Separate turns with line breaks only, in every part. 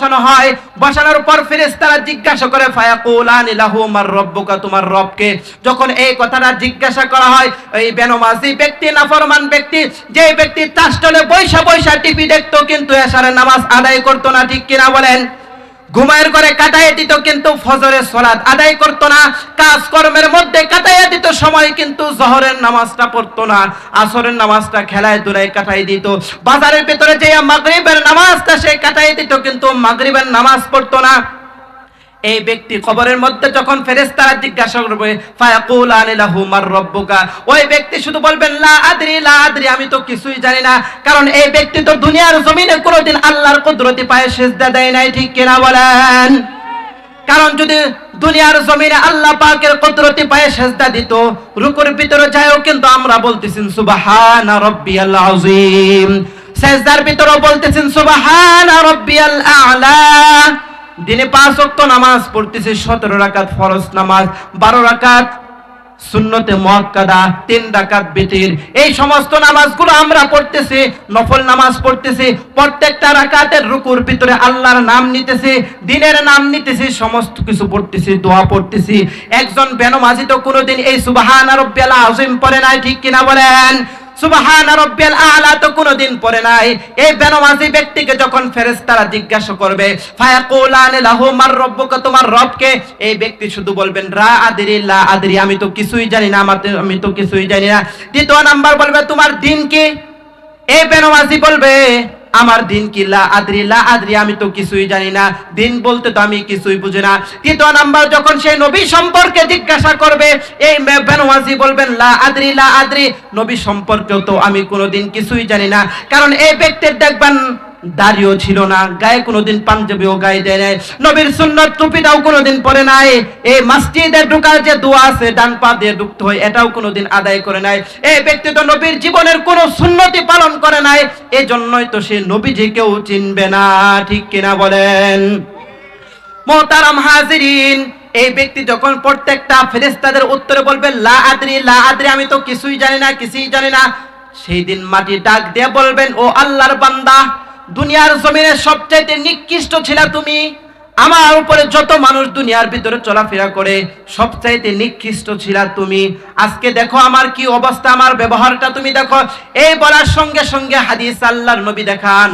বসানো হয়, বসানোর পর জিজ্ঞাসা করে, ফায়াকুলানি লাহু, মার রব্বুকা, তোমার রবকে? যখন এই কথাটা জিজ্ঞাসা করা হয়, এই বেনমাজি ব্যক্তি, নাফরমান ব্যক্তি, যে ব্যক্তি তাষ্টলে বৈশা বৈশা টিপি দেখতো, কিন্তু এশারের নামাজ আদায় করতো না, ঠিক কিনা বলেন? ঘুমায়ের করে কাটাইয়া দিত, কিন্তু ফজরের সলাদ আদায় করতো না। কাজকর্মের মধ্যে কাটাইয়া দিত, সময় কিন্তু জহরের নামাজটা পড়তো না। আসরের নামাজটা খেলায় দূরায় কাটাই দিত। বাজারের ভেতরে যে মাগরিবের নামাজটা সে কাটাই দিত, কিন্তু মাগরিবের নামাজ পড়তো না। এই ব্যক্তি কবরের মধ্যে যখন ফেরেশতারা জিজ্ঞাসা করবে ফায়াকুলানি লাহু মার রব্বুকা? ওই ব্যক্তি শুধু বলবেন, লা আদরি লা আদরি, আমি তো কিছুই জানি না। কারণ এই ব্যক্তি তো দুনিয়ার জমিনে কোনোদিন আল্লাহর কুদরতি পায়ে সেজদা দেয় নাই, ঠিক কিনা বলেন? কারণ যদি দুনিয়ার জমিনে আল্লাহ পাকের কুদরতি পায়ে সেজদা দিত, রুকুর ভিতরে যায়ও কিন্তু আমরা বলতেছেন সুবহানা রাব্বিয়াল আযীম। সেজদার ভিতরে বলতেছেন সুবহানা রাব্বিয়াল আ'লা। দিনে পাঁচ ওয়াক্ত নামাজ পড়তেছে, সতেরো রাকাত ফরজ নামাজ, বারো রাকাত সুন্নতে তিন বিতির। এই সমস্ত নামাজগুলো আমরা পড়তেছি, নফল নামাজ পড়তেছি, প্রত্যেকটা রাকাতের রুকুর ভিতরে আল্লাহর নাম নিতেছি, দিনের নাম নিতেছি, সমস্ত কিছু পড়তেছি, দোয়া পড়তেছি। একজন বেনমাজি কোনোদিন এই সুবহান রাব্বিয়াল আযীম পড়ে নাই, ঠিক কিনা বলেন? সুবহান রাব্বিয়াল আ'লা নাই। এই বেনমাজি যখন ফেরেশতারা জিজ্ঞাসা করবে, ফায়াকুলান লাহু, মার রব্বুকা, তোমার রবকে? এই ব্যক্তি শুধু বলবেন, রা আদরি, লা আদরি, আমি তো কিছুই জানি না আমি তো কিছুই জানি না। দ্বিতীয় নাম্বার বলবে, তোমার দিন কি? এই বেনমাজি বলবে আমার দিন কি লা আদ্রি লা আদ্রি, আমি তো কিছুই জানি না। দিন বলতে তো আমি কিছুই বুঝি না। তৃতীয় নাম্বার, যখন সেই নবী সম্পর্কে জিজ্ঞাসা করবে, এই বেনওয়াজি বলবেন, লা আদ্রি লা আদ্রি। নবী সম্পর্কেও তো আমি কোনোদিন কিছুই জানি না। কারণ এই ব্যক্তির দেখবেন দাড়িও ছিল না, গায়ে কোনোদিন পাঞ্জাবিও গায়ে দেয় নাই। নবীর সুন্নত টুপিটাও কোনোদিন পরে নাই। এই মসজিদে ঢুকার যে দোয়া আছে, ডান পা দিয়ে ঢুকতে হয়, এটাও কোনোদিন আদায় করে নাই। এই ব্যক্তি তো নবীর জীবনের কোনো সুন্নতি পালন করে নাই এই জন্যই তো সে নবীজি কেউ চিনবে না, ঠিক কিনা বলেন? মোহতারাম হাজিরিন, এই ব্যক্তি যখন প্রত্যেকটা ফেরেস্তাদের উত্তরে বলবে, লা আদরি লা আদরি আমি তো কিছুই জানি না, কিছুই জানি না। সেই দিন মাটি ডাক দিয়ে বলবেন, ও আল্লাহর বান্দা দুনিয়ার জমিনে সবচাইতে নিকৃষ্ট ছিল তুমি, আমার উপরে যত মানুষ দুনিয়ার ভিতরে চলাফেরা করে, সবচাইতে নিকৃষ্ট ছিলা তুমি। আজকে দেখো আমার কি অবস্থা, আমার ব্যবহারটা তুমি দেখো। এই বলার সঙ্গে সঙ্গে হাদিস আল্লাহর নবী দেখান,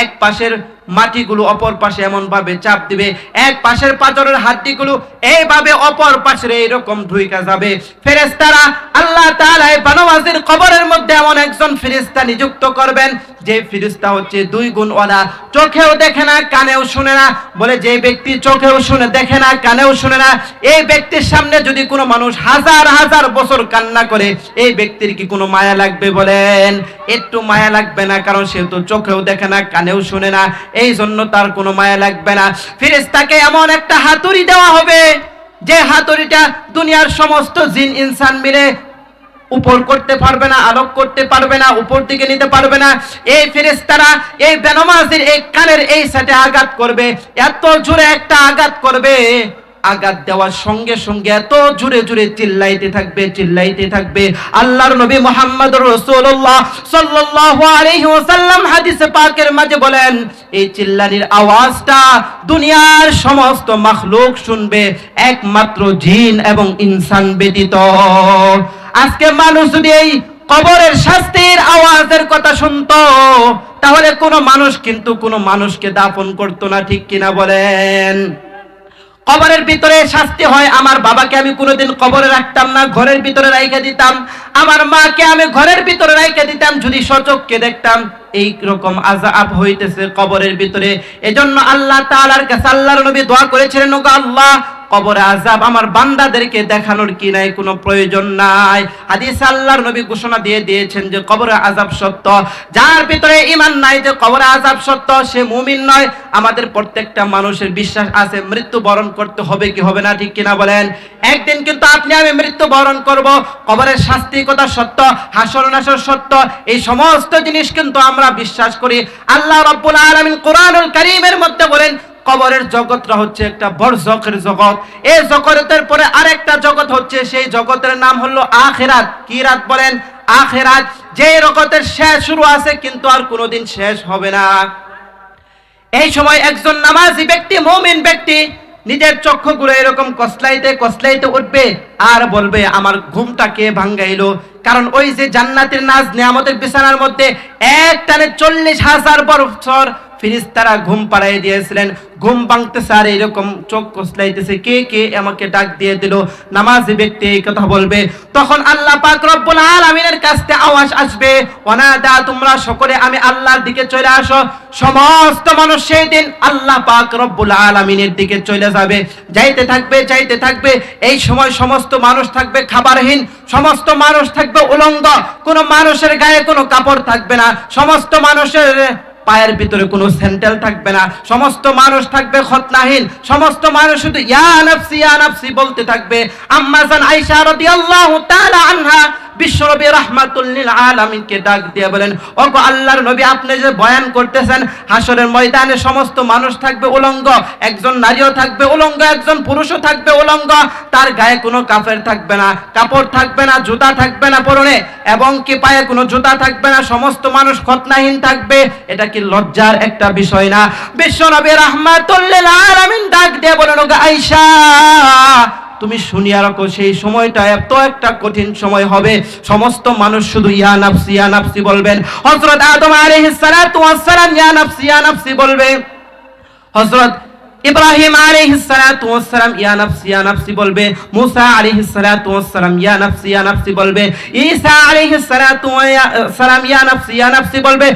এক পাশের মাটিগুলো অপর পাশে এমন ভাবে চাপ দিবে। এক পাশের পাথরের হাড্ডিগুলো এইভাবে অপর পাশের এইরকম ঢুইকা যাবে। ফেরেশতারা আল্লাহ তাআলা এই বানওয়াজির কবরের মধ্যে এমন একজন ফেরেশতা নিযুক্ত করবেন, যে ফেরেশতা হচ্ছে দুই গুণ ওয়ালা চোখেও দেখে না, কানেও শুনে না। বলে যে ব্যক্তি চোখেও শুনে, দেখে না, কানেও শুনে না। এই ব্যক্তির সামনে যদি কোনো মানুষ হাজার হাজার বছর কান্না করে, এই ব্যক্তির কি কোনো মায়া লাগবে বলেন? একটু মায়া লাগবে না, কারণ সে তো চোখেও দেখে না, কানেও শুনে না। এই জন্য তার কোনো মায়া লাগবে না। ফিরেস্তাকে এমন একটা হাতুড়ি দেওয়া হবে, যে হাতুড়িটা দুনিয়ার সমস্ত জিন, ইনসান মিলে উপর করতে পারবে না, আলোক করতে পারবে না, উপর দিকে নিতে পারবে না। এই ফেরেশতারা, এই বেনমাজির এই কানের এই সাথে আঘাত করবে, এত জোরে একটা আঘাত করবে। আঘাত দেওয়ার সঙ্গে সঙ্গে এত জুড়ে জুড়ে চিল্লাইতে থাকবে চিল্লাইতে থাকবে। আল্লাহর নবী মোহাম্মদ রাসূলুল্লাহ সাল্লাল্লাহু আলাইহি ওয়াসাল্লাম হাদিসে পাকের মাঝে বলেন, এই চিল্লানির আওয়াজটা দুনিয়ার সমস্ত মাখলুক শুনবে, একমাত্র জিন এবং ইনসান ব্যতীত। আজকে মানুষ যদি এই কবরের শাস্তির আওয়াজের কথা শুনতো, তাহলে কোনো মানুষ কিন্তু কোনো মানুষকে দাপন করতো না, ঠিক কিনা বলেন? কবরের ভিতরে শাস্তি হয়। আমার বাবাকে আমি কোনোদিন কবরে রাখতাম না, ঘরের ভিতরে রাইখে দিতাম। আমার মাকে আমি ঘরের ভিতরে রাইখে দিতাম, যদি সচককে দেখতাম। এই রকম আজাব হইতেছে কবরের ভিতরে। এজন্য আল্লাহ তাআলার কাছে আল্লাহর নবী দোয়া করেছিলেন, ওগো আল্লাহ কবরে আজাব আমার বান্দাদেরকে দেখানোর কি নাই? কোনো প্রয়োজন নাই। হাদিস আল্লাহর নবী ঘোষণা দিয়ে দিয়েছেন যে কবরে আজাব সত্য। যার ভিতরে ইমান নাই যে কবরে আজাব সত্য, সে মুমিন নয়। আমাদের প্রত্যেকটা মানুষের বিশ্বাস আছে মৃত্যু বরণ করতে হবে কি হবে না, ঠিক কিনা বলেন? একদিন কিন্তু আপনি আমি মৃত্যু বরণ করব। কবরের শাস্তি কথা সত্য, হাসর নাসর সত্য। এই সমস্ত জিনিস কিন্তু আমরা বিশ্বাস করি। আল্লাহ রাব্বুল আলামিন কোরআনুল কারীমের মধ্যে বলেন কবরের জগৎটা হচ্ছে একটা বড়জকের জগৎ। এই জগতের পরে আরেকটা জগৎ হচ্ছে, সেই জগতের নাম হলো আখেরাত। কি রাত বলেন? আখেরাত। যে জগতের শেষ শুরু আছে, কিন্তু আর কোনোদিন শেষ হবে না। এই সময় একজন নামাজি ব্যক্তি, মুমিন ব্যক্তি, নিজের চক্ষুগুলো এরকম কসলাইতে কসলাইতে উঠবে আর বলবে, আমার ঘুমটা কে ভাঙ্গাইলো? কারণ ওই যে জান্নাতের নাজ, নিয়ামতের বিছানার মধ্যে এক টানে চল্লিশ হাজার বছর ফিরিস্তারা ঘুম পাড়াই দিয়েছিলেন। ঘুম ভাঙতেছে আর এরকম চোখ কসলাইতেছে কে কে আমাকে ডাক দিয়ে দিল? নামাজি ব্যক্তি এই কথা বলবে। তখন আল্লাহ পাক রব্বুল আলামিনের কাছ আওয়াজ আসবে। অনাদা তোমরা সকলে আমি আল্লাহর দিকে চলে আসো। সমস্ত মানুষ সেই দিন আল্লাহ পাক রব্বুল আলামিনের দিকে চলে যাবে। যাইতে থাকবে যাইতে থাকবে। এই সময় সমস্ত মানুষ থাকবে খাবারহীন। সমস্ত মানুষ থাকবে উলঙ্গ। কোনো মানুষের গায়ে কোনো কাপড় থাকবে না। সমস্ত মানুষের পায়ের ভিতরে কোনো স্যান্ডেল থাকবে না। সমস্ত মানুষ থাকবে খতনাহীন। সমস্ত মানুষ শুধু, ইয়া নাফসি ইয়া নাফসি বলতে থাকবে। আম্মা জান আয়েশা রাদিয়াল্লাহু তাআলা আনহা বিশ্বনবী রাহমাতুল্লিল আলামিনকে ডাক দিয়ে বলেন, ওগো আল্লাহর নবী, আপনি যে বয়ান করতেছেন, হাসরের ময়দানে সমস্ত মানুষ থাকবে উলঙ্গ, একজন নারীও থাকবে উলঙ্গ, একজন পুরুষও থাকবে উলঙ্গ, তার গায়ে কোনো থাকবে না, কাপড় থাকবে না, জুতা থাকবে না পরনে, এবং কি পায়ে কোনো জুতা থাকবে না, সমস্ত মানুষ খতনাহীন থাকবে। এটা কি লজ্জার একটা বিষয় না? বিশ্বনবী রাহমাতুল্লিল আলামিন ডাক দিয়ে বলেন আয়েশা তুমি শুনিয়া রাখো, সেই সময়টা এত একটা কঠিন সময় হবে। সমস্ত মানুষ শুধু ইয়া নাফসি ইয়া নাফসি বলবেন। হযরত আদম আলাইহিস সালাতু ওয়াস সালাম, ইয়া নাফসি ইয়া নাফসি বলবে। হযরত ইব্রাহিম আলাইহিস সালাতু ওয়াস সালাম, ইয়া নাফসি ইয়া নাফসি, বলবে। মুসা আলাইহিস সালাতু ওয়াস সালাম, ইয়া নাফসি ইয়া নাফসি, বলবে। ঈসা আলাইহিস সালাতু ওয়া সালাম, ইয়া নাফসি ইয়া নাফসি, বলবে।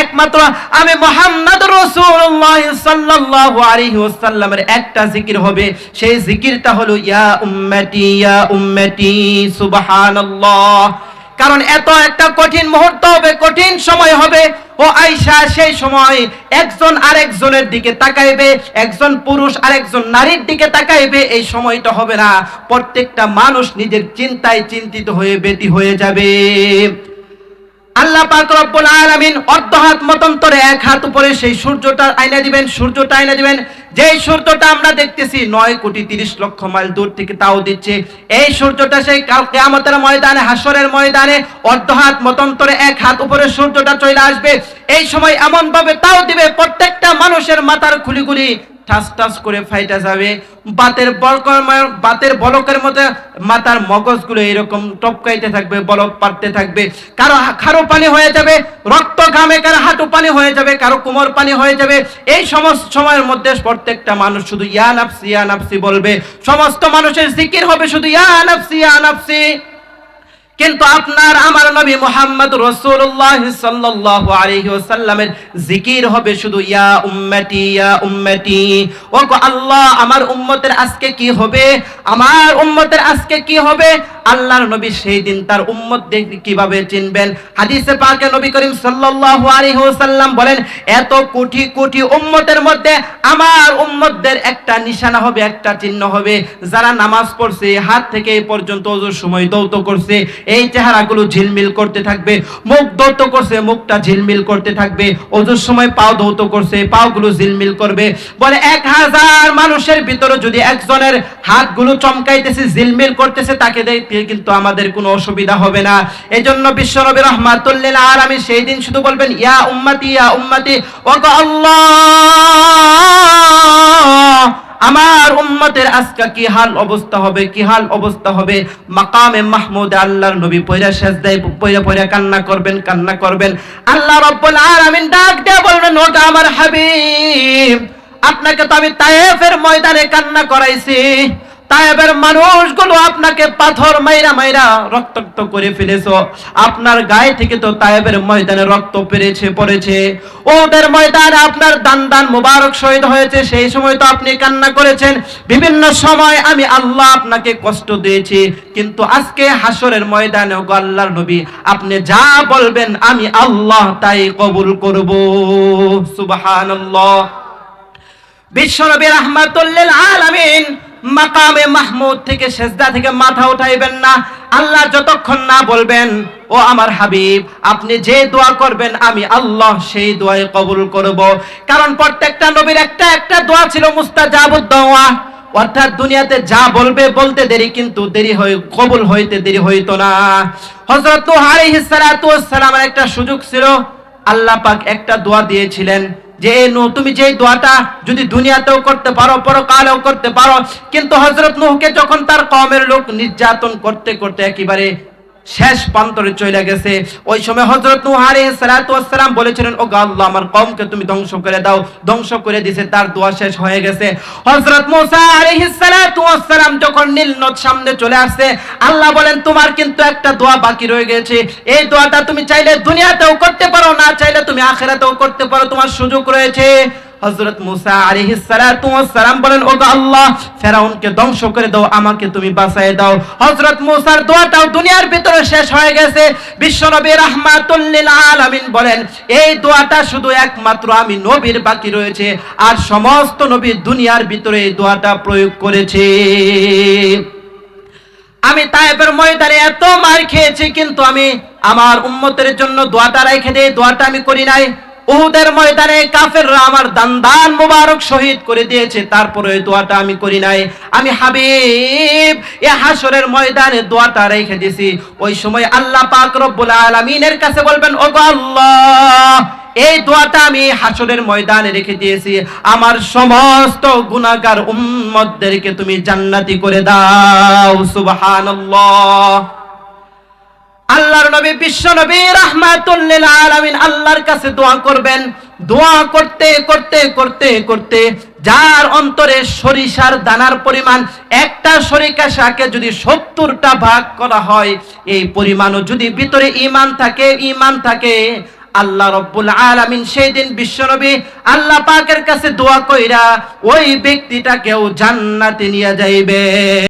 একমাত্র আমি মুহাম্মদ রাসূলুল্লাহ সাল্লাল্লাহু আলাইহি ওয়াসাল্লামের একটা জিকির হবে। সেই জিকিরটা হলো, ইয়া উম্মতি ইয়া উম্মতি, সুবহানাল্লাহ। কারণ এত একটা কঠিন মুহূর্ত হবে, কঠিন সময় হবে। ও আয়সা সেই সময় একজন আরেকজনের দিকে তাকাইবে, একজন পুরুষ আরেকজন নারীর দিকে তাকাইবে, এই সময়টা হবে না। প্রত্যেকটা মানুষ নিজের চিন্তায় চিন্তিত হয়ে বেটি হয়ে যাবে। আল্লাহ পাক রব্বুল আলামিন অর্ধ হাত মতন্তরে এক হাত উপরে সেই সূর্যটা আয়না দিবেন, সূর্যটা আয়না দিবেন। যেই সূর্যটা আমরা দেখতেছি নয় কোটি তিরিশ লক্ষ মাইল দূর থেকে তাও দিচ্ছে। এই সূর্যটা সেই কাল কেয়ামতের ময়দানে হাসরের ময়দানে অর্ধ হাত মতন্তরে এক হাত উপরে সূর্যটা চলে আসবে। এই সময় এমন ভাবে তাও দিবে, প্রত্যেকটা মানুষের মাথার খুলি খুলি ঠাস ঠাস করে ফাইটা যাবে। বাতের বলকর বাতের বলকের মধ্যে মাথার মগজগুলো এরকম টপকাইতে থাকবে, বলক পারতে থাকবে। কারও খারো পানি হয়ে যাবে, রক্ত ঘামে, কারও হাঁটু পানি হয়ে যাবে, কারও কোমর পানি হয়ে যাবে। এই সমস্ত সময়ের মধ্যে প্রত্যেকটা মানুষ শুধু ইয়া নাফসি ইয়া নাফসি বলবে। সমস্ত মানুষের জিকির হবে শুধু ইয়া নাফসি ইয়া নাফসি। কিন্তু আপনার আমার নবী মোহাম্মদ রসুল্লাহ সাল্লাল্লাহু আলহি জিকির হবে শুধু, ইয়া উম্মতি ইয়া উম্মতি ও আল্লাহ, আমার উম্মতের আজকে কি হবে? আমার উম্মতের আজকে কি হবে? আল্লাহর নবী সেই দিন তার উম্মত কীভাবে চিনবেন? হাদিসে পাকে নবী করিম সাল্লাল্লাহু আলাইহি ওয়াসাল্লাম বলেন, এত কোটি কোটি উম্মতের মধ্যে আমার উম্মতদের একটা নিশানা হবে, একটা চিহ্ন হবে। যারা নামাজ পড়ছে, হাত থেকে পর্যন্ত ওজোর সময় দৌত করছে, এই চেহারাগুলো ঝিলমিল করতে থাকবে, মুখ দৌত করছে, মুখটা ঝিলমিল করতে থাকবে, ওজোর সময় পাও দৌত করছে, পাওগুলো ঝিলমিল করবে। বলে এক হাজার মানুষের ভিতরে যদি একজনের হাতগুলো চমকাইতেছে, ঝিলমিল করতেছে, তাকে দেখতে কিন্তু আমাদের কোনো অসুবিধা হবে না। এই জন্য বিশ্বনবী রহমাতুল্লিল আর আমি সেই দিন শুধু বলবেন, ইয়া উম্মতি ইয়া উম্মতি ও আল্লাহ, আমার উম্মতের আজকে কি হাল অবস্থা হবে, কি হাল অবস্থা হবে? মাকামে মাহমুদ আল্লাহর নবী পয়রা সেজদায় পয়রা পয়রা কান্না করবেন কান্না করবেন। আল্লাহ রাব্বুল আলামিন ডাক দিয়ে বলবেন ও আমার হাবিব, আপনাকে তো আমি তায়েফের ময়দানে কান্না করাইছি। তায়েবের মানুষগুলো আপনাকে পাথর মাইরা মাইরা রক্তাক্ত করে ফেলেছো। আপনার গায়ে থেকে তো তায়েবের ময়দানে রক্ত পেরেছে, পড়েছে। ওদের ময়দানে আপনার দান দান মুবারক শহীদ হয়েছে। সেই সময় তো আপনি কান্না করেছেন। বিভিন্ন সময় আমি আল্লাহ আপনাকে কষ্ট দিয়েছি। কিন্তু আজকে হাসরের ময়দানে গো আল্লাহর নবী, আপনি যা বলবেন আমি আল্লাহ তাই কবুল করব। সুবহানাল্লাহ। বিশ্বনবী রাহমাতুল্লিল আলামিন মাকামে মাহমুদ থেকে সেজদা থেকে মাথা উঠাইবেন না। আল্লাহ যতক্ষণ না বলবেন, ও আমার হাবিব, আপনি যে দোয়া করবেন, আমি আল্লাহ সেই দোয়াই কবুল করব। কারণ প্রত্যেকটা নবীর একটা একটা দোয়া ছিল মুস্তাজাবুদ দোয়া অর্থাৎ দুনিয়াতে যা বলবে, বলতে দেরি, কিন্তু দেরি হয়ে, কবুল হইতে দেরি হইতো না। নূহ আলাইহিস সালাতু ওয়াস সালামের একটা সুযোগ ছিল। আল্লাহ পাক একটা দোয়া দিয়েছিলেন যে তুমি যে দোয়াটা যদি দুনিয়াতেও করতে পারো, পরকালেও করতে পারো, কিন্তু হজরত নুহকে যখন তার কমের লোক নির্যাতন করতে করতে একেবারে শেষ প্রান্তরে চলে গেছে। ওই সময় হযরত নূহ আলাইহিস সালাতু ওয়াসসালাম বলেছিলেন ও আল্লাহ, আমার কওমকে তুমি ধ্বংস করে দাও। ধ্বংস করে দিয়েছে তার দোয়া শেষ হয়ে গেছে। হযরত মুসা ওয়াসসালাম যখন নীল নদ সামনে চলে আসছে, আল্লাহ বলেন, তোমার কিন্তু একটা দোয়া বাকি রয়ে গেছে। এই দোয়াটা তুমি চাইলে দুনিয়াতেও করতে পারো, না চাইলে তুমি আখিরাতেও করতে পারো। তোমার সুযোগ রয়েছে। হযরত মুসা আলাইহিস সালাতু ওয়াসসালাম বলেন ও আল্লাহ, ফেরাউনকে ধ্বংস করে দাও, আমাকে তুমি বাঁচায় দাও। হযরত মুসার দোয়াটাও দুনিয়ার ভিতরে শেষ হয়ে গেছে। বিশ্বনবী রাহমাতুল লিল আলামিন বলেন, এই দোয়াটা শুধু একমাত্র আমি নবীর বাকি রয়েছে, আর সমস্ত নবী দুনিয়ার ভিতরে এই দোয়াটা প্রয়োগ করেছে। আমি তাইবের ময়দানে এত মার খেয়েছি, কিন্তু আমি আমার উম্মতের জন্য দোয়াটা রেখে দিয়ে দোয়াটা আমি করি নাই। উহুদের ময়দানে কাফেররা আমার দান দান মুবারক শহীদ করে দিয়েছে, তারপরে ওই দোয়াটা আমি করি নাই। আমি হাবিব, এ হাসরের ময়দানে দোয়াটা রেখে দিছি। ওই সময় আল্লাহ পাক রব্বুল আলামিনের কাছে বলবেন, ওগো আল্লাহ, এই দোয়াটা আমি হাসরের ময়দানে রেখে দিয়েছি। আমার সমস্ত গুনাহগার উম্মতদেরকে তুমি জান্নাতি করে দাও। সুবহানাল্লাহ। আল্লাহর নবী, বিশ্ব নবী রাহমাতুল্লিল আলামিন আল্লাহর কাছে দোয়া করবেন। দোয়া করতে করতে করতে করতে যার অন্তরে সরিষার দানার পরিমাণ একটা সরিষা শাকে যদি সত্তরটা ভাগ করা হয়, এই পরিমাণও যদি ভিতরে ইমান থাকে ইমান থাকে, আল্লাহ রব্বুল আলামিন সেই দিন বিশ্বনবী আল্লাহ পাকের কাছে দোয়া কইরা ওই ব্যক্তিটাকেও জান্নাতে নিয়ে যাইবে।